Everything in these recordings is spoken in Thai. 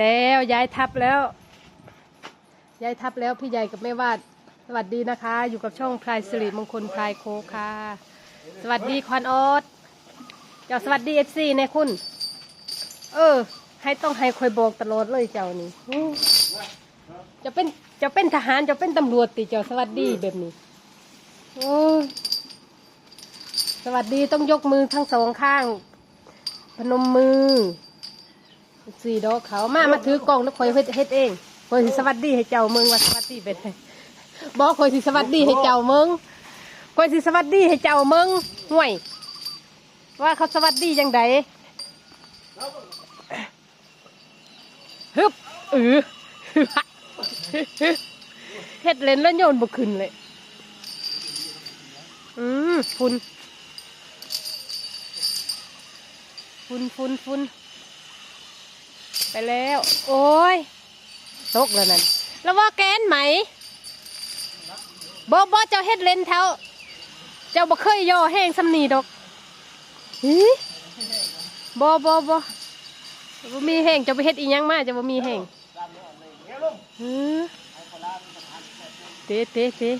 แล้วย้ายทับแล้วย้ายทับแล้วพี่ใหญ่กับแม่วาดสวัสดีนะคะ อยู่กับช่องพลายสิริมงคลพลายโคค่ะ สวัสดีควันออสเจ้าสวัสดีเอฟซีเนี่ยคุณ เออ ให้ต้องให้คอยบอกตลอดเลยเจ้านี่จะเป็นจะเป็นทหารจะเป็นตำรวจติเจ้าสวัสดีแบบนี้โอ้สวัสดีต้องยกมือทั้งสองข้าง พนมมือ สี่ดอกเขามามาถือกล่องแล้วคอยเฮ็ดเฮ็ดเองคอยสิสวัสดีให้เจ้าเมืองว่าสวัสดีเป็นไงบอกคอยสิสวัสดีให้เจ้าเมืองคอยสิสวัสดีให้เจ้าเมืองห่วย ว่าเขาสวัสดียังไงฮึบเออเฮ็ดเล่นแล้วโยนบ่ขึ้นเลย อืมฝุ่นฝุ่นฝุ่นฝุ่น ไปแล้ว โอ้ยตกแล้วนั่นแล้วว่าแกนไหมบอบอเจ้าเฮ็ดเลนเท้า เจ้าบ่เคยย่อแห้งสำนีดอกหิบอบอบอบ่มีแห้งเจ้าไปเฮ็ดอีหยังมาเจ้าบ่มีแห้งหือเตะเตะเตะ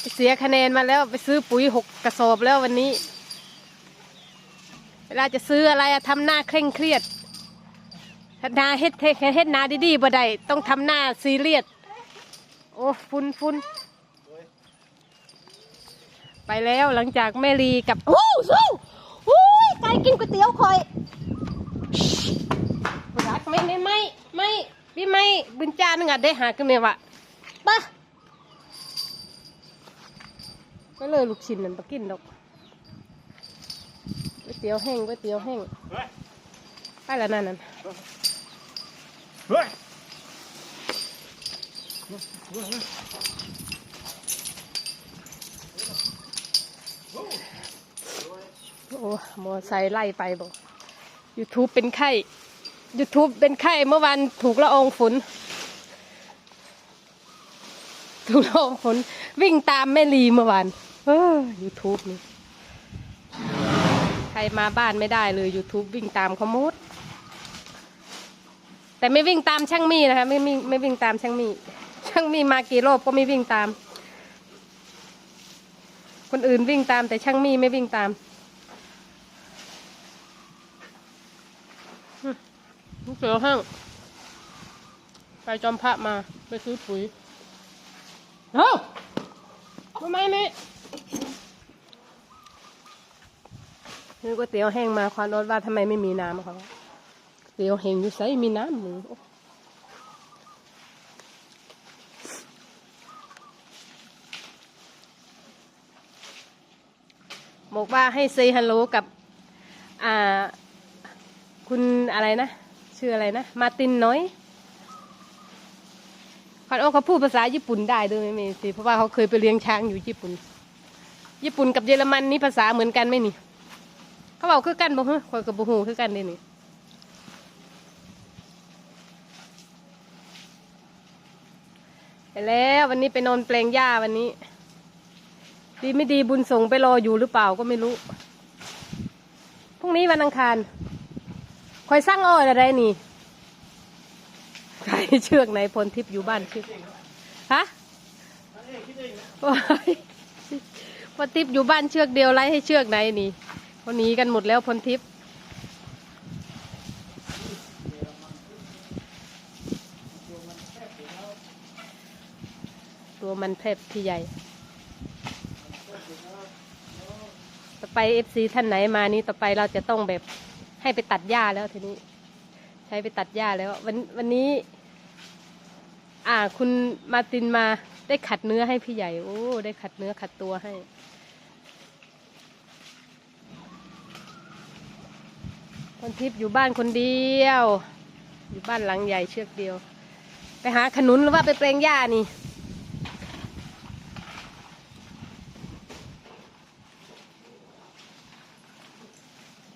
ไปเสียคะแนนมาแล้วไปซื้อปุ๋ยหกกระสอบแล้ววันนี้ เวลาจะซื้ออะไรอะทำหน้าเคร่งเครียดถ้าหน้าเฮ็ดเฮ็ดเฮ็ดหน้าดีๆบ่ได้ต้องทำหน้าซีเรียสโอ้ฟุนฟุนไปแล้วหลังจากแม่ลีกับโอ้สู้โอ้ยไก่กินก๋วยเตี๋ยวคอยรักไม่ไม่ไม่ไม่พี่ไม่บุญจานึงอะได้หากันเนี่ยวะปะก็เลยลูกชิ้นนั่นปะกินดอกก๋วย เตี๋ยวแห้งก๋วยเตี๋ยวแห้งไปแล้วนั่นนั่นเฮ้ยโอ้มอไซค์ไล่ไปบอก YouTube เป็นไข้ YouTube เป็นไข้เมื่อวานถูกละอองฝนถูกละอองฝนวิ่งตามแม่ลีเมื่อวานเออ YouTube นี่ใค รมาบ้านไม่ได้เลย YouTube วิ่งตามเขาหมดแต่ไม่วิ่งตามช่างมีนะคะไม่ไม่ไม่วิ่งตามช่างมี ช่างมีมากี่รอบก็ไม่วิ่งตาม คนอื่นวิ่งตามแต่ช่างมีไม่วิ่งตามอืมลูกเสือห้างไปจอมพระมาไปซื้อปุ๋ยเฮ้าทำไมไม่ นี่ก๋วยเตี๋ยวแห้งมาควานรถว่าทำไมไม่มีน้ำเขาเตี๋ยวแห้งอยู่ใส่มีน้ำหรือบอกว่าให้เซฮัลโหลกับ อ่า คุณอะไรนะ ชื่ออะไรนะ มาตินน้อยควันโอเขาพูดภาษาญี่ปุ่นได้ด้วยไมเมสิเพราะว่าเขาเคยไปเลี้ยงช้างอยู่ญี่ปุ่น ญี่ปุ่นกับเยอรมันนี่ภาษาเหมือนกันไหมนี่ เขาบอกคือกันบ่ฮะคอยกับบ่ฮู้คือกันเด้นี่ไปแล้ววันนี้ไปนอนแปลงหญ้าวันนี้ ดีไม่ดีบุญส่งไปรออยู่หรือเปล่าก็ไม่รู้พรุ่งนี้วันอังคารคอยสร้างอ้อยอะไรนี่ใครเชือกไหนพลทิพย์อยู่บ้านเชือกฮะโอ้ยพลทิพย์อยู่บ้านเชือกเดียวไล่ให้เชือกไหนนี่ คนหนีกันหมดแล้วพลทิพย์ตัวมันแทบที่ใหญ่ต่อไปเอฟซีท่านไหนมานี้ต่อไปเราจะต้องแบบให้ไปตัดหญ้าแล้วทีนี้ ใช้ไปตัดหญ้าแล้ว วันวันนี้ อ่าคุณมาตินมาได้ขัดเนื้อให้พี่ใหญ่ โอ้ ได้ขัดเนื้อขัดตัวให้ คนทิพย์อยู่บ้านคนเดียว อยู่บ้านหลังใหญ่เชือกเดียว ไปหาขนุนหรือว่าไปเปลงหญ้านี่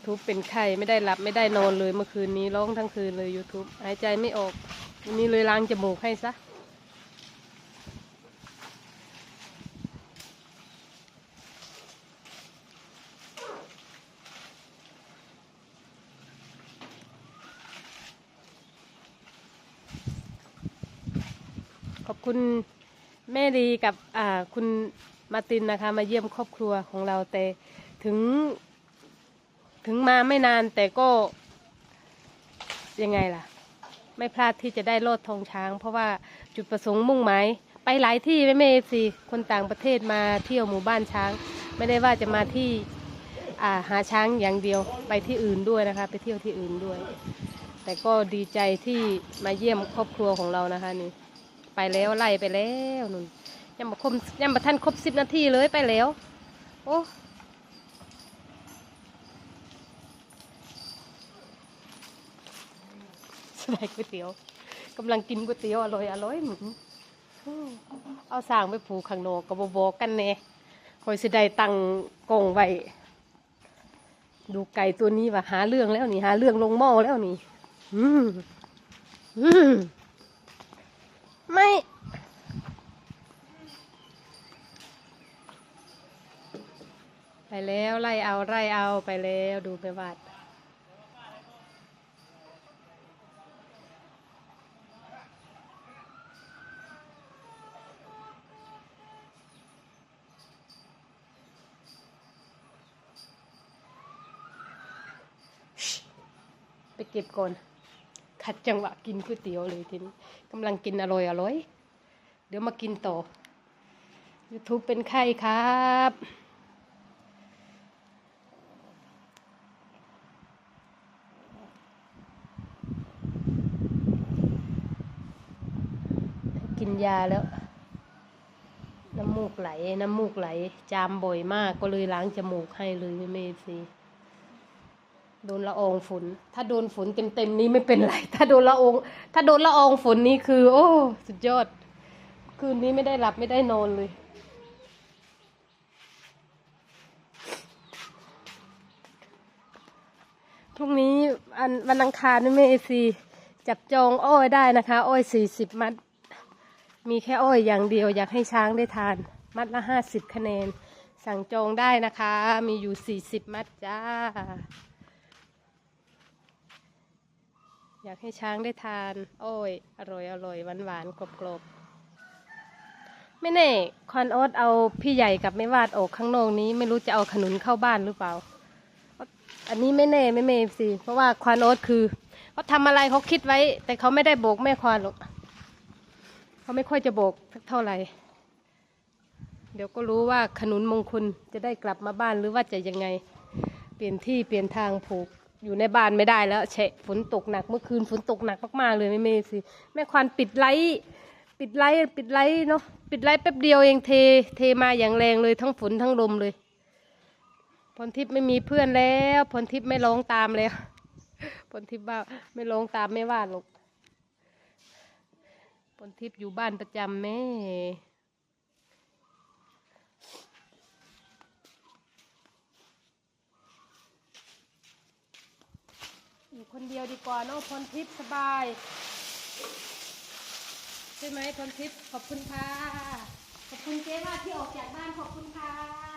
ทุบเป็นไข้ไม่ได้หลับไม่ได้นอนเลยเมื่อคืนนี้ร้องทั้งคืนเลย YouTube หายใจไม่ออกวันนี้เลยล้างจมูกให้ซะ คุณแม่ดีกับอ่าคุณมาตินนะคะ มาเยี่ยมครอบครัวของเราแต่ถึง ถึงมาไม่นานแต่ก็ยังไงล่ะ ไม่พลาดที่จะได้โลดทองช้าง เพราะว่าจุดประสงค์มุ่งหมายไปหลายที่ไม่เมสิคนต่างประเทศมาเที่ยวหมู่บ้านช้าง ไม่ได้ว่าจะมาที่อ่าหาช้างอย่างเดียวไปที่อื่นด้วยนะคะ ไปเที่ยวที่อื่นด้วย แต่ก็ดีใจที่มาเยี่ยมครอบครัวของเรานะคะนี่ ไปแล้วไล่ไปแล้วนุ่นยังมาคมยังมาท่านครบสิบนาทีเลยไปแล้ว โอ้สบายก๋วยเตี๋ยวกำลังกินก๋วยเตี๋ยวอร่อยอร่อยหมุนเอาสร้างไปผูกข้างนอกก็บบอกกันแน่คอยสิได้ตังกงไว้ดูไก่ตัวนี้ว่าหาเรื่องแล้วนี่หาเรื่องลงหม้อแล้วนี่ อืมอืม ไม่ ไปแล้วไล่เอาไล่เอาไปแล้วดูไปวัดไปเก็บก่อน ขัดจังหวะกินก๋วยเตี๋ยวเลยทีนี้ กำลังกินอร่อยอร่อย เดี๋ยวมากินต่อ YouTube เป็นไข้ครับกินยาแล้ว น้ำมูกไหล น้ำมูกไหล จามบ่อยมากก็เลยล้างจมูกให้เลยไม่เมซี โดนละอองฝน ถ้าโดนฝนเต็มๆนี้ไม่เป็นไร ถ้าโดนละออง ถ้าโดนละอองฝนนี้คือ โอ้ สุดยอด คืนนี้ไม่ได้หลับไม่ได้นอนเลย พรุ่งนี้อันวันอังคารนี่แม่เอซีจับจองอ้อยได้นะคะ อ้อยสี่สิบมัด มีแค่อ้อยอย่างเดียวอยากให้ช้างได้ทาน มัดละห้าสิบคะแนน สั่งจองได้นะคะ มีอยู่สี่สิบมัดจ้า อยากให้ช้างได้ทาน โอ้ย อร่อยอร่อยหวานหวานกรอบกรอบไม่แน่คอนโอ๊ตเอาพี่ใหญ่กับไม่วาดออกข้างนอกนี้ ไม่รู้จะเอาขนุนเข้าบ้านหรือเปล่า อันนี้ไม่แน่ไม่เมฟสิเพราะว่าควานโอ๊ตคือเขาทำอะไรเขาคิดไว้ แต่เขาไม่ได้โบกแม่ควานหรอกเขาไม่ค่อยจะโบกสักเท่าไหร่ เดี๋ยวก็รู้ว่าขนุนมงคลจะได้กลับมาบ้านหรือว่าจะยังไง เปลี่ยนที่เปลี่ยนทางผูก อยู่ในบ้านไม่ได้แล้วแฉะฝนตกหนักเมื่อคืนฝนตกหนักมากๆเลยแม่เมสิแม่ควานปิดไลท์ปิดไลท์ปิดไลท์เนาะปิดไลท์แป๊บเดียวเองเทเทมาอย่างแรงเลยทั้งฝนทั้งลมเลยพรทิพย์ไม่มีเพื่อนแล้วพรทิพย์ไม่ร้องตามแล้วพรทิพย์ว่าไม่ร้องตามไม่ว่าหรอกพรทิพย์อยู่บ้านประจำแม่ คนเดียวดีกว่าเน้องพรทิพย์สบาย ใช่ไหมพรทิพย์ขอบคุณค่ะ ขอบคุณเจ๊มากที่ออกจากบ้านขอบคุณค่ะ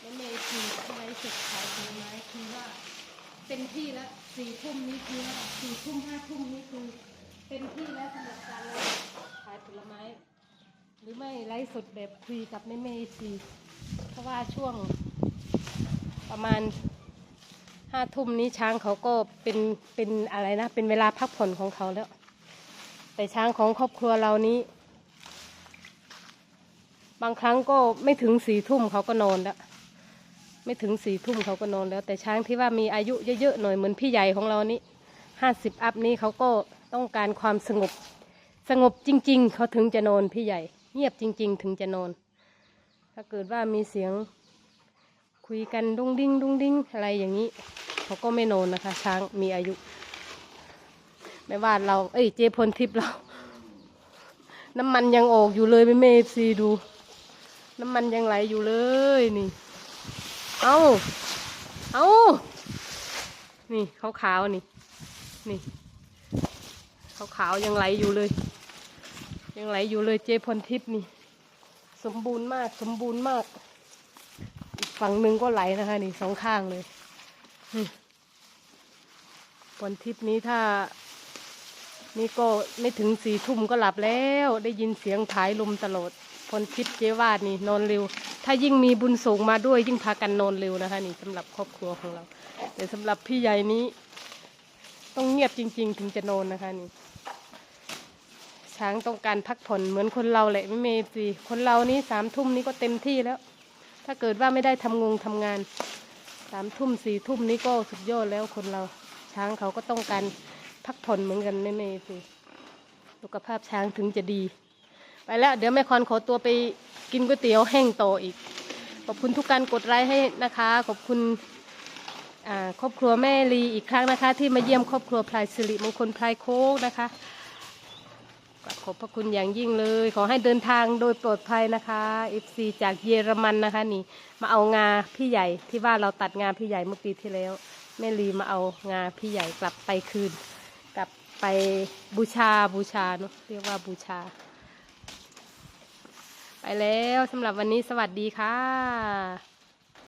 แล้วเมย์สีไว้สุดขายผลไม้คือว่าเป็นที่ละสี่ทุ่มนี้คือว่าสี่ทุ่มห้าทุ่มนี้คือเป็นที่แล้วสำหรับการขายผลไม้ หรือไม่ไร้สุดแบบคุยกับเมย์สีเพราะว่าช่วงประมาณห้าทุ่มนี้ช้างเขาก็เป็นเป็นอะไรนะ เป็นเวลาพักผ่อนของเขาแล้ว แต่ช้างของครอบครัวเรานี้ บางครั้งก็ไม่ถึงสี่ทุ่มเขาก็นอนแล้ว ไม่ถึงสี่ทุ่มเขาก็นอนแล้ว แต่ช้างที่ว่ามีอายุเยอะๆหน่อยเหมือนพี่ใหญ่ของเรานี่ห้าสิบอัพนี้เขาก็ต้องการความสงบ สงบจริง ๆ เขาถึงจะนอนพี่ใหญ่ เงียบจริง ๆ ถึงจะนอน ถ้าเกิดว่ามีเสียงคุยกันดุ้งดิ้งดุ้งดิ้งอะไรอย่างนี้ เขาก็ไม่นอนนะคะ ช้างมีอายุ ไม่ว่าเรา เอ้ยเจพลทิพย์เรา น้ำมันยังออกอยู่เลยไม่เมฟซีดู น้ำมันยังไหลอยู่เลยนี่ เอาเอานี่ขาวขาวๆนี่ นี่ขาวขาวๆยังไหลอยู่เลย ยังไหลอยู่เลยเจพลทิพย์นี่ สมบูรณ์มากสมบูรณ์มาก อีกฝั่งหนึ่งก็ไหลนะคะ นี่สองข้างเลยพลทิพย์นี้ถ้า นี่ก็ไม่ถึงสี่ทุ่มก็หลับแล้ว ได้ยินเสียงผายลมตลอด พลทิพย์เจวาดนี่นอนเร็ว ถ้ายิ่งมีบุญส่งมาด้วยยิ่งพากันนอนเร็วนะคะ นี่สำหรับครอบครัวของเรา แต่สำหรับพี่ใหญ่นี้ ต้องเงียบจริง ๆ ถึงจะนอนนะคะนี่ ช้างต้องการพักผ่อนเหมือนคนเราแหละไม่เมสิคนเรานี่สามทุ่มนี้ก็เต็มที่แล้ว ถ้าเกิดว่าไม่ได้ทำงงทำงานสามทุ่มสี่ทุ่มนี้ก็สุดยอดแล้วคนเรา ช้างเขาก็ต้องการพักผ่อนเหมือนกันไม่เมสิสุขภาพช้างถึงจะดี ไปแล้ว เดี๋ยวแม่คอนขอตัวไปกินก๋วยเตี๋ยวแห้งโตอีก ขอบคุณทุกการกดไลค์ให้นะคะ ขอบคุณครอบครัวแม่ลีอีกครั้งนะคะ ที่มาเยี่ยมครอบครัวพลายสิริมงคลพลายโคกนะคะขอบพระคุณอย่างยิ่งเลย ขอให้เดินทางโดยปลอดภัยนะคะ FC จากเยอรมันนะคะนี่ มาเอางาพี่ใหญ่ที่ว่าเราตัดงาพี่ใหญ่เมื่อปีที่แล้ว แม่ลีมาเอางาพี่ใหญ่กลับไปคืน กลับไปบูชาบูชาเนอะเรียกว่าบูชา แล้วสำหรับวันนี้สวัสดีค่ะ